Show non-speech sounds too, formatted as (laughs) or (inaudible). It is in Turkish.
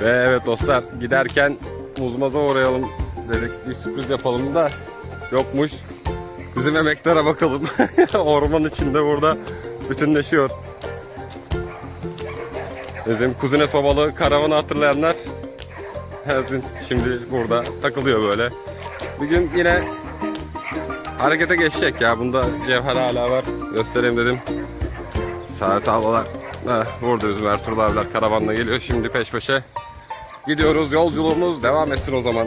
Ve evet dostlar giderken muzmaza uğrayalım dedik bir sürpriz yapalım da yokmuş. Bizim emeklere bakalım. (laughs) Orman içinde burada bütünleşiyor. Bizim kuzine sobalı karavanı hatırlayanlar şimdi burada takılıyor böyle. Bir gün yine harekete geçecek ya. Bunda cevher hala var. Göstereyim dedim. Saat havalar. Heh, burada bizim Ertuğrul abiler karavanla geliyor. Şimdi peş peşe gidiyoruz. Yolculuğumuz devam etsin o zaman.